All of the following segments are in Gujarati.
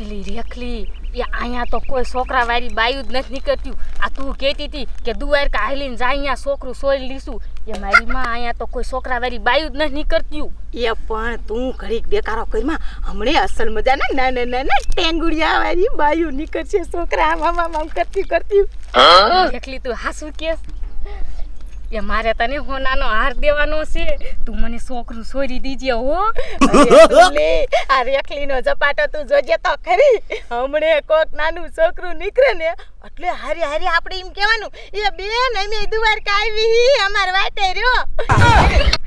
એલી રેખલી એ અહીંયા તો કોઈ છોકરા વાળી બાયું જ નથી નીકળતું. આ તું કહેતી હતી કે દુવાર હાલીને જાય અહીંયા છોકરું સોઈ લીશું એ મારી માં અહીંયા તો કોઈ છોકરા વાળી બાયું જ નથી નીકળતું. એ પણ તું ઘડીક બેકારો કરીમાં. હમણે અસલ મજાના નાના નાના ટેંગુડિયા વાળી બાયું નીકળશે. છોકરા આમ આમ આમ કરતી કરતી. રેખલી તું હાસું કેસ એ મારે તને હોનાનો હાર દેવાનો છે. તું મને છોકરું છોરી દીજે હો. આ રેખલીનો ઝપાટો તું જોજે તો ખરી. હમણે કોક નાનું છોકરું નીકળે ને એટલે હારી હારી આપણે એમ કહેવાનું એ બેન અમે દ્વારકા આવી અમાર વાટે રહ્યો.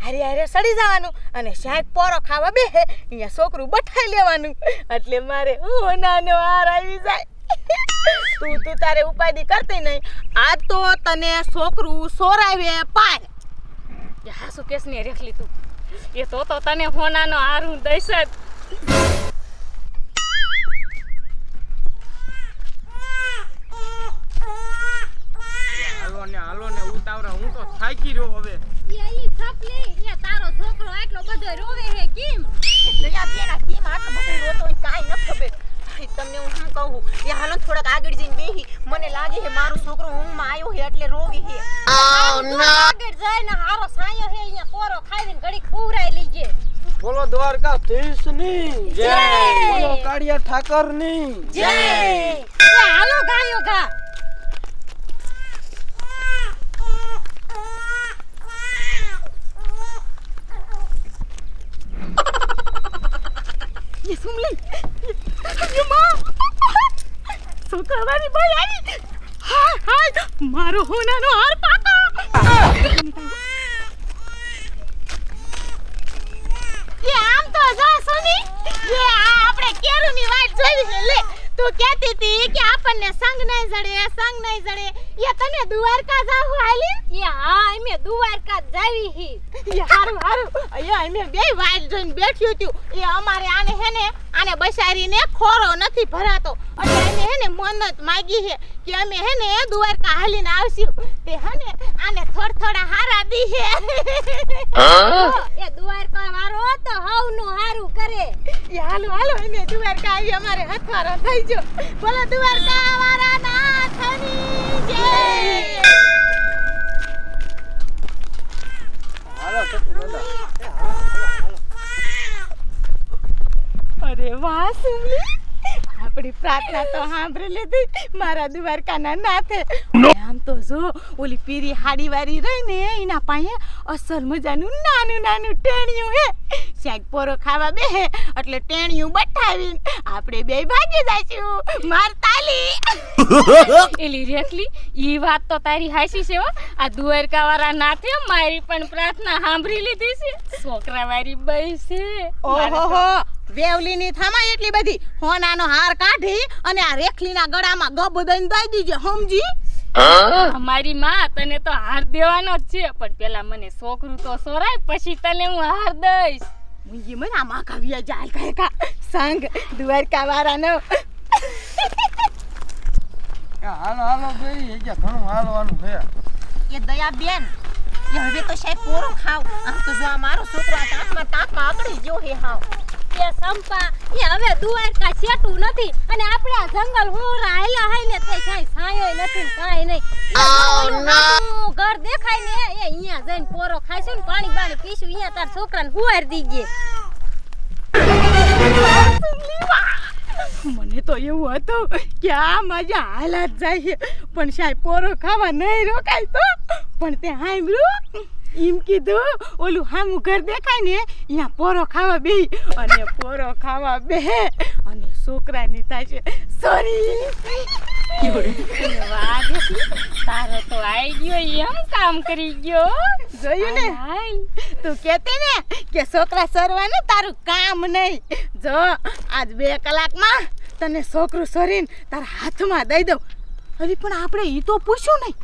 હારી હારે સડી જવાનું અને શાક પોરો ખાવા બે અહીંયા છોકરું બઠાઈ લેવાનું. એટલે મારે હું નાનો હાર આવી જાય. તું તું તારે ઉપાધિ કરતી નહીં આ તો તને છોકરું સોરાવે પાર. હાસું કેસ ને રેખલી તું. એ તો તો તને હોનાનો હારું દઈશ જ. હાલો ને હાલો ને ઉતાવળા હું તો થાકી રહ્યો હવે. એલી થપલી એ તારો છોકરો આટલો બધો રોવે હે કેમ? દયા બેના કેમ આટલો બધો રોતો કાઈ કાંઈ ન ખબર. હાય, તમને હું શું કહું? એ હાલો થોડાક આગળ જઈને બેહી. મને લાગે છે મારો છોકરો ઊંઘમાં આવ્યો છે એટલે રોવી છે. આગળ જઈને હારો સાયો છે અહીંયા કોરો ખાઈને ઘડી ખુવરાઈ લીજે. બોલો દ્વારકા તીસની જય! બોલો કાળિયા ઠાકરની જય હાલો ગાયો ગા. એ સુમલી માં છોકરાની બાઈ આવી? એ આમ તો જો, સોની. એ આપણે કેરુની વાટ જોઈ લે. તું કહેતી હતી કે આપણને સંગ નહીં જડે સંગ નહીં જડે. એ તને દ્વારકા જાવ હાલી? એ હા અમે દ્વારકા જાવી હી. હારું હારું. અહીંયા અમે બે વાટ જોઈને બેઠ્યું હતું. એ અમારે આને હે ને આને બસારીને ખોરો નથી ભરાતો. એટલે અમે હે ને મન્નત માગી છે કે અમે હે ને દ્વારકા હાલીને આવશું. તે હે ને આને થોડ થોડા હારા દી હે? એ દ્વારકા વાળો તો હવનું હારું કરે. એ હાલો હાલો એને દ્વારકા આવી અમારે હથવારો થઈ ગયો બોલો, દ્વારકા વાળા નાથની જય. અરે વાહ સુમલી આપણી પ્રાર્થના તો સાંભળી લીધી. મારા દ્વારકાના નાથે. તો જો ઓલી પીરી હાડી વાળી રહી ને એના પાસે અસલ મજાનું નાનું નાનું ટેણિયું હે. શાક પોરો ખાવા બેહે એટલે ટેણિયું બઠાવી આપણે બે ભાગી જાશું માર તાલી. એલી રેખલી ઈ વાત તો તારી હાસી છે હો. આ દુવારકા વાળા નાથે મારી પણ પ્રાર્થના સાંભળી લીધી છે. છોકરા વાળી બઈ છે. મારે ઓહો વેવલીની થામા એટલી બધી. હોનાનો હાર કાઢી અને આ રેખલીના ગળામાં ગબ દઈને દઈ દીજે સમજી? મારી માં તને તો હાર દેવાનો જ છે પણ પેલા મને છોકરું તો સોરાય પછી તને હું હાર દઈશ. મુંજી મને આમાં કવિયા જાય કહે કા સંગ દ્વારકા વાળાનો હાલો હાલો ભાઈ એ કે ઘણું હાલવાનું છે. એ દયા બેન એ હવે તો સાહેબ પૂરો ખાવ. આમ તો જો આ મારો છોકરો આ તાકમાં તાકમાં આકડી ગયો હે હાવ. એ સંપા. એ હવે દ્વારકા સેટું નથી. અને આપણે આ જંગલ હું રાયલા હાય ને તે કાંઈ સાયો નથી કાંઈ નહીં. ઘર દેખાય ને એ અહીંયા જઈને પોરો ખાઈશું ને પાણી બાણી પીશું. અહીંયા તાર છોકરાને હુવાર ગયે. મને તો એવું હતું કે આ મજા હાલાત જાય પણ સાહેબ પોરો ખાવા નહીં રોકાય તો. પણ તે સાંભળ્યું એમ કીધું ઓલું હામું ઘર દેખાય ને અહીંયા પોરો ખાવા બે અને પોરો ખાવા બે અને છોકરાની થાય સોરી. તારો તો આઈ ગયો એમ કામ કરી ગયો. જોયું ને? હાય. તું કહેતી ને કે છોકરા સરવાનું તારું કામ નહીં. જો આજ બે કલાકમાં તને છોકરું સરીને તારા હાથમાં દઈ દઉં. અરે પણ આપણે એ તો પૂછ્યું નહીં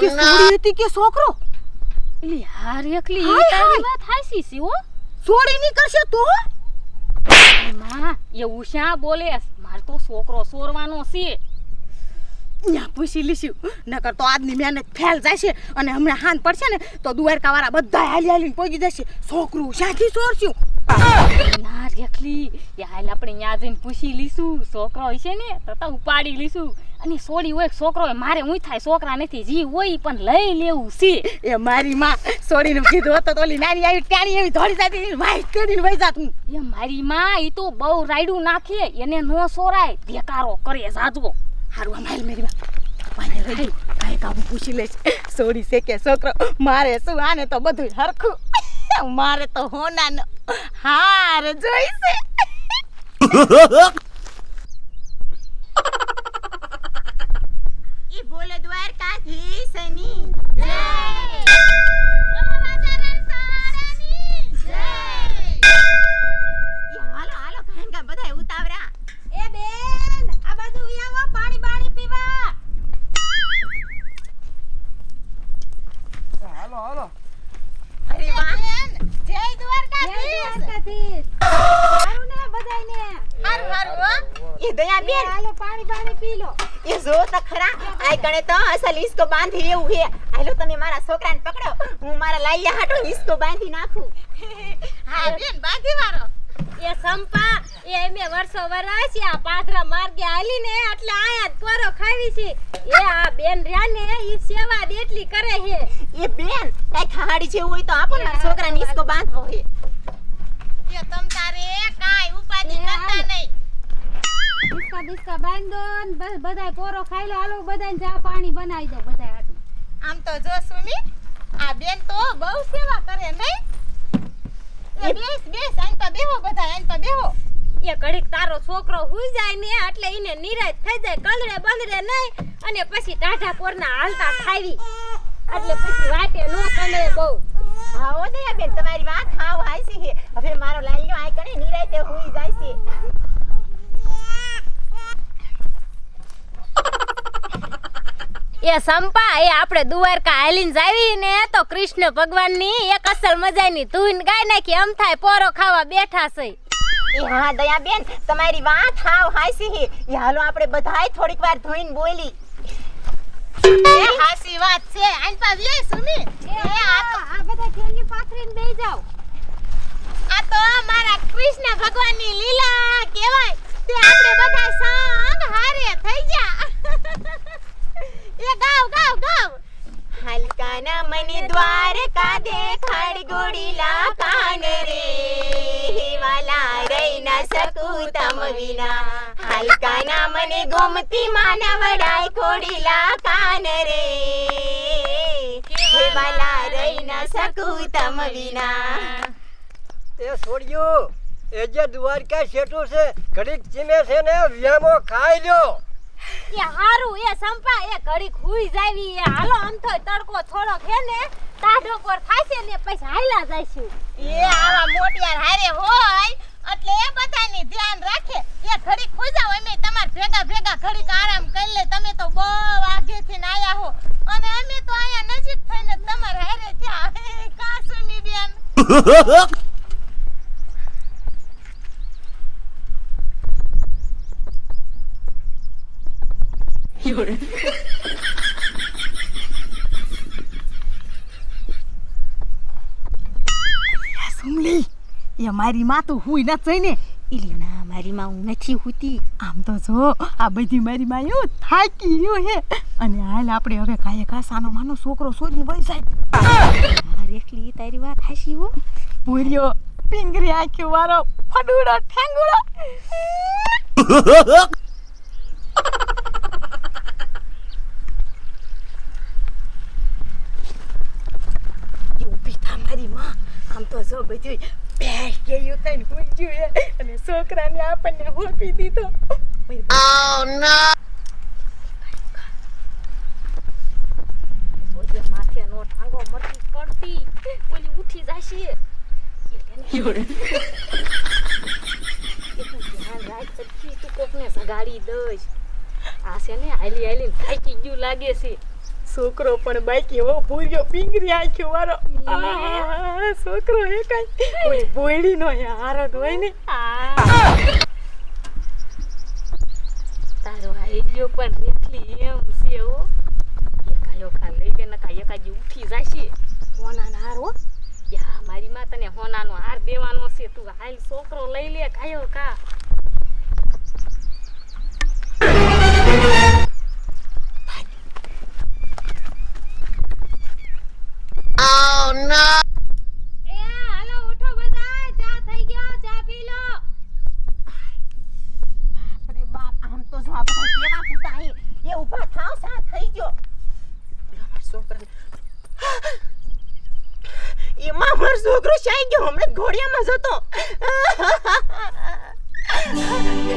કે સોડી હતી કે છોકરો? એલી હા રેખલી તારી વાત હાસી છે હો. છોડી ની કરશે તું માં એવું શા બોલે માર તો છોકરો સોરવાનો છે. ત્યાં પૂછી લીશું નકર તો આજની મહેનત ફેલ જશે અને હમણાં હાન પડશે ને તો દ્વારકા વાળા બધા હાલી હાલીને પહોંચી જશે. છોકરું શાથી ચોરશું ના એકલી એ હાલ આપણે ત્યાં જઈને પૂછી લીશું છોકરો હશે ને તો તો ઉપાડી લીશું અને સોડી હોય છોકરો હોય મારે હું થાય? છોકરા નથી જી હોય પણ લઈ લેવું છે. એ મારી માં સોડીનું કીધું હતું તો ઓલી નાની આવી ટાણી એવી ધોળી જતી વાઈટ કરીને વહી જાત હું. એ મારી માં એ તો બહુ રાયડું નાખે એને નો સોરાય ધેકારો કરે જાજવો હારું આમ હાલ મારી કાંઈ કામ પૂછી લઈશ સોડી છે કે છોકરો? મારે શું, આને તો બધું હરખું. મારે તો હોનાનો હાર જોઈશે ઈ બોલે દ્વારકાધીશની જય હાલો હાલો કાંગા બધાય ઉતાવળા એ બેન આ બાજુ ઈ આવો પાણી બાણી પીવા હાલો હાલો અરે વાહ જય જય દ્વારકાધીશ દ્વારકાધીશ સારું ને બધાયને હારું હારું હો એ દયા બેન. હાલો પાણી પાણી પી લો. એ જો તો ખરા. આય કણે તો અસલ ઈસકો બાંધી એવું હે. હાલો તમે મારા છોકરાને પકડો. હું મારા લાઈયા હાટો ઈસકો બાંધી નાખું. હા બેન બાંધી મારો એ સંપા એ એમે વર્ષો વરસ આ પાથરા માર્ગે હાલી ને એટલે આયા કોરો ખાવી છે. એ આ બેન રહ્યા ને ઈ સેવા દેટલી કરે છે. એ બેન કઈ ખાડી જેવું હોય તો આપો ને છોકરાને ઈસકો બાંધવો હે. એ તમ તારે બિસ્કા દો ને બસ બધાય પોરો ખાઈ લો. હાલો બધાને ચા પાણી બનાવી દો બધાય હાટું. આમ તો જો સુમી આ બેન તો બહુ સેવા કરે નહીં એ બેસ બેસ આઈન તો બેહો બધા આઈન તો બેહો. એ ઘડીક તારો છોકરો હુઈ જાય ને એટલે એને નિરાશ થઈ જાય કલરે બંદરે નહીં અને પછી ટાઢા પોરના હાલતા ખાવી એટલે પછી વાટે નો કલરે બહુ. હા ઓ દયા બેન તમારી વાત હાવ હાઈ છે. હવે મારો લાલ્યો આઈ કરે નિરાયતે હુઈ જાય છે એ સંપા એ આપણે દુવારકા હાલીને જાવી ને તો કૃષ્ણ ભગવાનની એક અસલ મજાની ધૂન ગાય નાખી એમ થાય પોરો ખાવા બેઠા છે. હા દયા બેન તમારી વાત હાવ હાસી છે હાલો આપણે બધાય થોડીક વાર ધોઈને બોલી. એ હાસી વાત છે. આઈન પા લે સુમી એ આ તો આ બધા ખેલી પાથરીને બેહી જાવ આ તો મારા કૃષ્ણ ભગવાનની હલકાના મને ગોમતી માનવડાય કોડીલા કાન રે. વાલા રહી ન શકું તમ વિના. એ છોડ્યો એ જે દ્વારકા શેઠું છે ઘડીક ચીમે છે ને વ્યામો ખાઈ લ્યો. એ હારું એ સંપા એ ઘડીક હુઈ જાવી એ હાલો આમ તો તડકો થોડો હે ને તાઢો પર થાશે ને પછી હાયલા જાઈશું. એ આવા મોટિયાર હારે હોય એટલે એ બધાની ધ્યાન રાખે. એ ઘડી ખુજાવ અમે તમાર ભેગા ભેગા ઘડીક આરામ કરી લે. તમે તો બહુ આગેથી આયા હો. અને અમે તો અહીંયા નજીક થઈને તમાર હારે ત્યાં કા સુની બેન? સુમલી એ મારી માં તો હું ના જઈ ને ઇલી ના મારી માં હું નથી હોતી. આમ તો જો આ બધી મારી માં એવું થાકી રહ્યો હે અને હાલ આપણે હવે કાંઈ કાસાનો માનો છોકરો સોરી વળી જાય. રેખલી તારી વાત હાસી હો. પૂર્યો પિંગરી આંખ્યો વાળો ફડુડો ઠેંગુડો. ઊભી થા મારી માં. આમ તો જો બધું ગયું કઈ હુઈ ગયું અને છોકરાને આપણને હોપી દીધો ઓજે માથે નો ટાંગો મરતી પડતી ઓલી ઉઠી જાશે તું કોકને સગાડી દઈશ. આ છે ને હાલી હાલી થાકી ગયું લાગે છે. છોકરો પણ બાકી હો ભૂર્યો પિંગરી આખ્યો વારો છોકરો હે કઈ? કોઈ ભોયડી નો હારો હોય ને? તારો આઈડિયો પણ રેખલી એમ છે હો. એકાયો કા લઈ લે ને કાયો કાજી ઉઠી જાશે. હોનાનો ના હારો યા મારી માતાને તને હોનાનો હાર દેવાનો છે. તું હાલ છોકરો લઈ લે કાયો કા.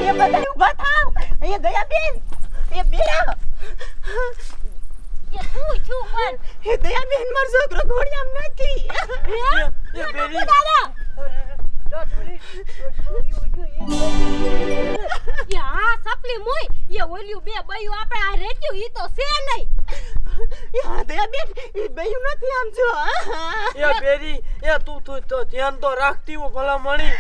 એ બધા ઊભા થાવ. એ ગયા બેન. એ બેરા એ શું છું પણ. એ દયા બેન મારો છોકરો ઘોડિયામાં નથી એ બેરી દાદા. એ સપલી મુય એ ઓલ્યું બે બયું આપણે આ રેટ્યું ઈ તો છે નહીં. યા દયા બેન એ બેયું નથી આમ જો એ બેરી એ તું તું તો ધ્યાન તો રાખતી હો ભલા મણી.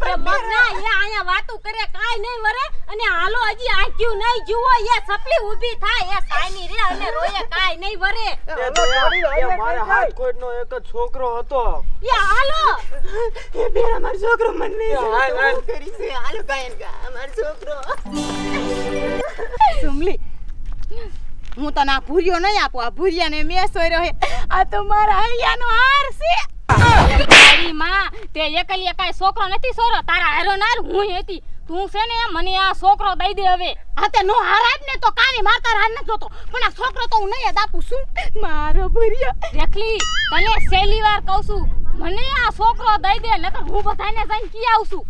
મગના એ આયા વાતું કરે કાઈ નહીં વરે અને હાલો હજી આક્યું નહીં જુઓ એ સપલી ઊભી થાય એ સાયની રે અને રોયે કાઈ નહીં વરે. મારા હાથ કોઈનો એક જ છોકરો હતો. એ હાલો. એ બેરા મારો છોકરો મને હાલ, હાલ. કરી છે? હાલો કાયન કા મારો છોકરો. સુમલી હું તને આ ભૂરિયો નહીં આપું આ ભૂરિયાને મેં સોર્યો હે આ તો મારા હૈયાનો હાર છે. તારી માં તે એકલી એકાય છોકરો નથી સોરો તારા હારો નાર હું હતી. તું છે ને મને આ છોકરો દઈ દે હવે. હા તે નો હારાજ ને તો કાની મારતા હાર ન જોતો. પણ આ છોકરો તો હું નહીં આપું છું. મારો ભૂરિયો. રેખલી તને સેલી વાર કહું છું મને આ છોકરો દઈ દે નકર હું બધાને જઈને કી આવશું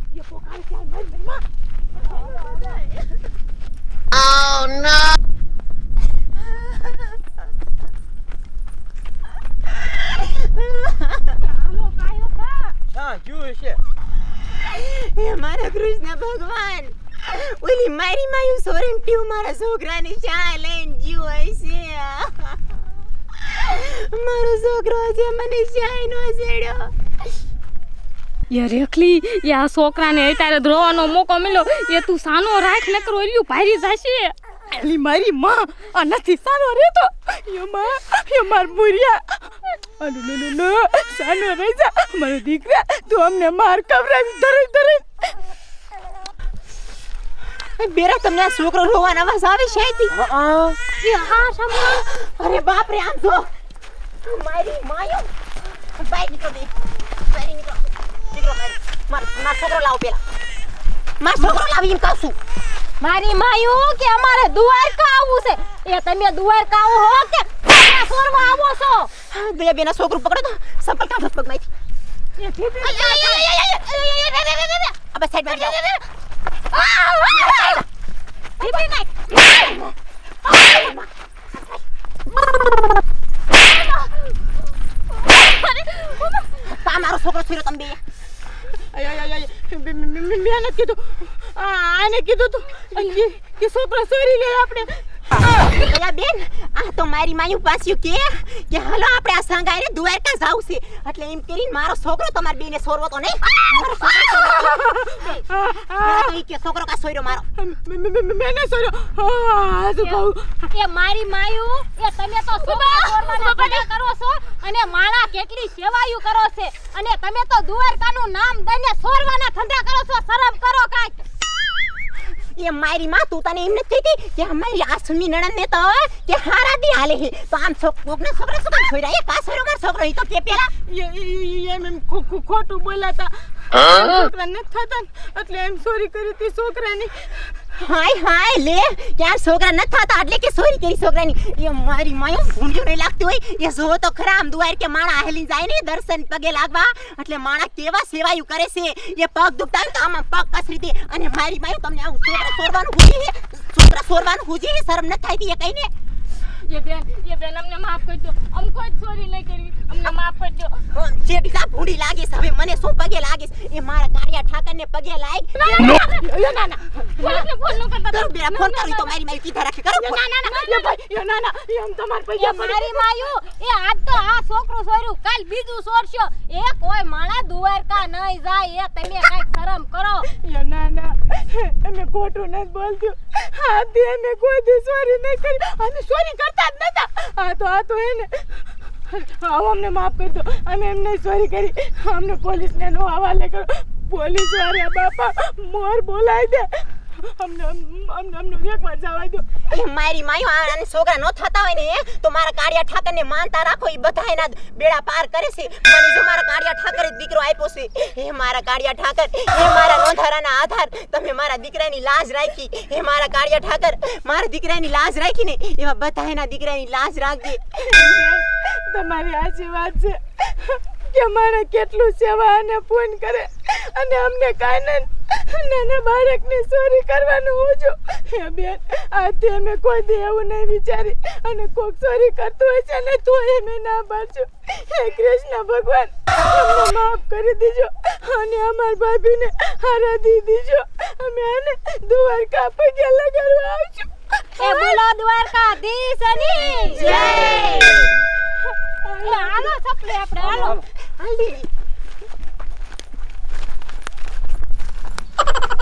હા જ્યું છે? હે મારા કૃષ્ણ ભગવાન. ઓલી મારી માયું સોરેન ટ્યુ મારા છોકરાની ચા લઈને જીવ હશે મારો છોકરો છે મને ચાય નો છેડ્યો. યાર એકલી યા છોકરાને અત્યારે ધ્રોવાનો મોકો મળ્યો. એ તું સાનો રાખ, નકરો એલ્યું ભારી જાશે. એલી મારી માં! આ નથી સારો રહેતો! યો માં! યો માર બુરિયા અલુ લો લો લો સાનો રહી જા! મારો દીકરા તું અમને માર કવરાવી ધરે ધરે બેરા તમને આ છોકરો રોવાના વાસ આવે છે અહીંથી? એ હા સમજો અરે બાપ રે આમ જો. મારી માયો. બાઈ નીકળો બે. બાઈ નીકળો. નીકળો મારી માર માર છોકરો લાવ પેલા. માર છોકરો લાવી એમ કહું છું. મારી માયું કે અમારે દ્વારકા આવવું છે એ તમે દ્વારકા આવો હો કે સોરવા આવો છો બે બેના છોકરું પકડો તો સંપલ કામ પગમાંથી અબે સાઈડમાં જાઓ મારો છોકરો છોર્યો તમે બે મેં કીધું આને કીધું તું કે છોકરો ચોરી લે આપણે. અલા બેન આ તો મારી માયું પાસ્યું કે કે હાલો આપણે આ સંગાઈને દ્વારકા જાવું છે. એટલે એમ કરીને મારો છોકરો તમાર બેને સોરવો તો નહીં. મારો છોકરો કે છોકરો કા સોર્યો મારો. મેને સોર્યો આ તો કહું. એ મારી માયું એ તમે તો છોકરા સોરવાના બધા કરો છો અને માણા કેટલી સેવાયું કરો છે. અને તમે તો દ્વારકાનું નામ દઈને સોરવાના ધંધા કરો છો. શરમ કરો કાંઈક. એ મારી માં તું તને એમ નથી કહેતી કે અમારી આસુની નણંદ ને તો, કે હારા દી હાલે છે. તો આમ છોક કોકના છોકરા શું કામ છોડ્યા? એ છોડ્યો મારો છોકરો. ઈ તો કે પેલા એમ એમ ખોટું બોલાતા. છોકરા હાય હાય, લે. ક્યાં છોકરા ન થતા? એટલે કે સોરી કરી છોકરાની. એ મારી માયો ભૂંડ્યું નહીં લાગતી હોય. એ જોવો તો ખરા દુવાર કે માણા હેલી જાય ને દર્શન પગે લાગવા. એટલે માણા કેવા સેવાયું કરે છે? એ પગ દુખતા તો આમાં પગ કસરી દે. અને મારી માયો તમને આવું છોકરા સોરવાનું છે છોકરા સોરવાનું હુજી શરમ ન થાય એ કઈ ને એ બેન એ બેન અમને માફ કરી દો. અમ કોઈ ચોરી નહીં કરવી અમને માફ કરી દો. જે ભૂંડી લાગીશ હવે મને શું પગે લાગીશ? એ મારા કાળિયા ઠાકરને પગે લાગ. ના ના પોલીસને ફોન ન કરતા. કરો બેરા ફોન કરી તો મારી મારી કીધા રાખે. કરો ના ના ના એ ભાઈ એ ના ના. એ આમ તમાર એ મારી માયું. એ આજ તો આ છોકરું સોર્યું. કાલ બીજું સોરશો. એ કોઈ માણા દ્વારકા નહીં જાય. એ તમે કાંઈક શરમ કરો. ના ના. અમે ખોટું નથી બોલતું. હા તે અમે કોઈ દી સોરી નહીં કરી. અને સોરી કરતા જ નતા આ તો આ તો એને આવો અમને માફ કરી દો. અમે એમને સોરી કરી. અમને પોલીસને નો હવાલે કરો. પોલીસવાળા બાપા, મોર બોલાવી દે. અમને અમને અમને એકવાર જવા દો એ મારી માયો આને છોકરા નો થતા હોય ને તો મારા કાળિયા ઠાકરને માનતા રાખો એ બધા એના બેડા પાર કરે છે. મને જો મારા કાળિયા ઠાકરે જ દીકરો આપ્યો છે. હે મારા કાળિયા ઠાકર હે મારા નોંધારાના આધાર તમે મારા દીકરાની લાજ રાખી. હે મારા કાળિયા ઠાકર મારા દીકરાની લાજ રાખી ને એવા બધા એના દીકરાની લાજ રાખજે. તમારી આશીર્વાદ છે કે મારે કેટલું સેવા અને પૂન કરે. અને અમને કાનન નાના બાળકને ચોરી કરવાનું હોજો હે બેન આથી અમે કોઈ દે એવું નહીં વિચારી અને કોક ચોરી કરતું હશે ને તો એમ ના પાડજો હે કૃષ્ણ ભગવાન અમને માફ કરી દીજો. અને અમાર ભાભીને આરાધી દીજો. અમે આને દ્વારકા પગે લગાડવા આવશું. એ બોલો દ્વારકાધીશની જય! એ હાલો સપને આપણે હાલો. Ay!